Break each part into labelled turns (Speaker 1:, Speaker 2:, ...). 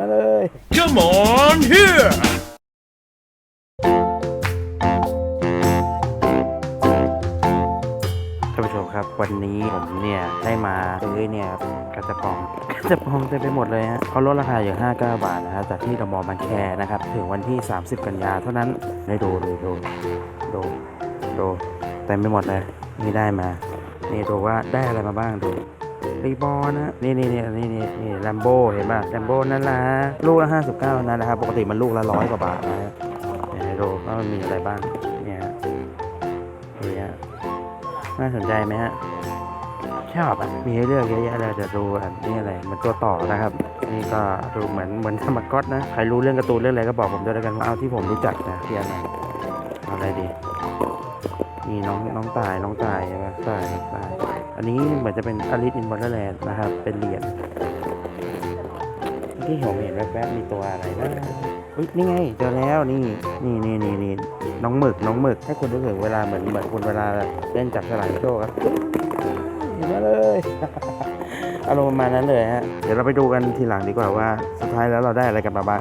Speaker 1: on here
Speaker 2: ท่านผู้ชมครับวันนี้ผมเนี่ยได้มาซื้อเนี่ยกระจะปองกระจะปองเต็มไปหมดเลยฮะเขาลดราคาอยู่ 59 บาทนะครับจากที่เดอะมอลล์บางแคนะครับ ถึงวันที่ 30 กันยาเท่านั้นได้ดูดูดูดูดูเต็มไปหมดเลยนี่ได้มา นี่ดูว่าได้อะไรมาบ้างดู รีบอลนะ นี่นี่นี่นี่นี่นี่แลมโบเห็นป่ะแลมโบนั่นละลูกละ59นะนะครับ ปกติมันลูกละร้อยกว่าบาทนะฮะเนี่ยดูว่ามันมีอะไรบ้าง เนี่ยนี่ฮะน่าสนใจไหมฮะชอบอะมีให้เลือกเยอะแยะเลยจะดูอะนี่อะไรมันตัวต่อนะครับ นี่ก็ดูเหมือนเหมือนธรรมก๊อตนะ ใครรู้เรื่องการ์ตูนเรื่องอะไรก็บอกผมด้วยแล้วกันว่าเอาที่ผมรู้จักนะเพียงอะไรอาอะไรดี นี่น้องน้องตายน้องตายใช่ไหมตายน้องตาย อันนี้เหมือนจะเป็นอลิสอินบอลแลนด์นะครับ เป็นเหรียญที่ผมเห็นแวบๆมีตัวอะไรนะอุ๊ยนี่ไงเจอแล้วนี่นี่นี่นี่นี่น้องหมึกน้องหมึกให้คุณนึกถึงเวลาเหมือนเหมือนคุณเวลาเล่นจับฉลากโชคครับเห็นมาเลยอารมณ์ประมาณนั้นเลยฮะเดี๋ยวเราไปดูกันทีหลังดีกว่าว่า สุดท้ายแล้วเราได้อะไรกันมาบ้าง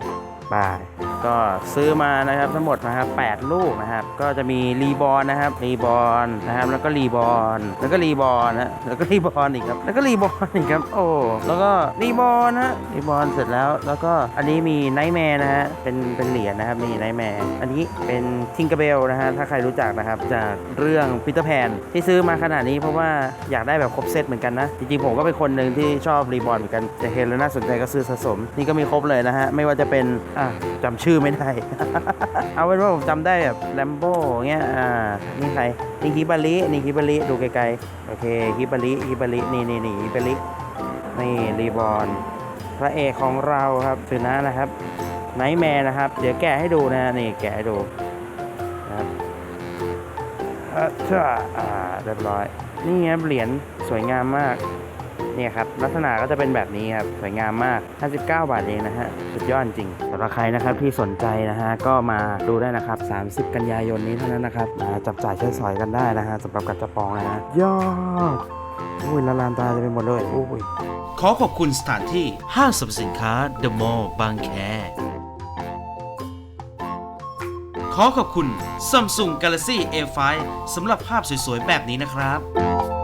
Speaker 2: บาย ก็ซื้อมานะครับทั้งหมดนะครับ8ลูกนะครับ ก็จะมีรีบอลนะครับรีบอลนะครับ แล้วก็รีบอลแล้วก็รีบอลนะแล้วก็รีบอลอีกครับ แล้วก็รีบอลอีกครับ โอ้แล้วก็รีบอลนะรีบอลเสร็จแล้ว แล้วก็อันนี้มีไนท์แมร์นะฮะเป็นเป็นเหรียญนะครับนี่ไนท์แมร์อันนี้เป็นทิงเกอร์เบลนะฮะถ้าใครรู้จักนะครับจากเรื่องปีเตอร์แพนที่ซื้อมาขนาดนี้เพราะว่าอยากได้แบบครบเซตเหมือนกันนะจริงๆผมก็เป็นคนหนึ่งที่ชอบรีบอลเหมือนกันจะเห็นแล้วน่าสนใจก็ซื้อสะสม นี่ก็มีครบเลยนะฮะไม่ว่าจะเป็นอะจำชื่อชื่อไม่ได้ เอาเป็นว่าผมจำได้แบบแลมโบ้เงี้ย อ่า นี่ใคร นี่ฮิบาริ นี่ฮิบาริ ดูไกลๆ โอเคฮิบาริฮิบาริ นี่นี่นี่ฮิบาริ นี่รีบอลพระเอกของเราครับคือน้านะครับไนท์แมร์นะครับ เดี๋ยวแกะให้ดูนะนี่แกะให้ดูนะครับอะจ้าอ่าเรียบร้อย นี่ครับเหรียญสวยงามมาก เนี่ยครับลักษณะก็จะเป็นแบบนี้ครับสวยงามมาก 59 บาทเองนะฮะสุดยอดจริงสำหรับใครนะครับที่สนใจนะฮะก็มาดูได้นะครับ 30 กันยายนนี้เท่านั้นนะครับมาจับจ่ายใช้สอยกันได้นะฮะสำหรับกัจจปองนะฮะยอดอุ้ยละลานตาจะไปหมดเลยอุ้ย
Speaker 1: ขอขอบคุณสถานที่ห้างสรรพสินค้า The Mall บางแคขอขอบคุณ Samsung Galaxy A5 สำหรับภาพสวยๆ แบบนี้นะครับ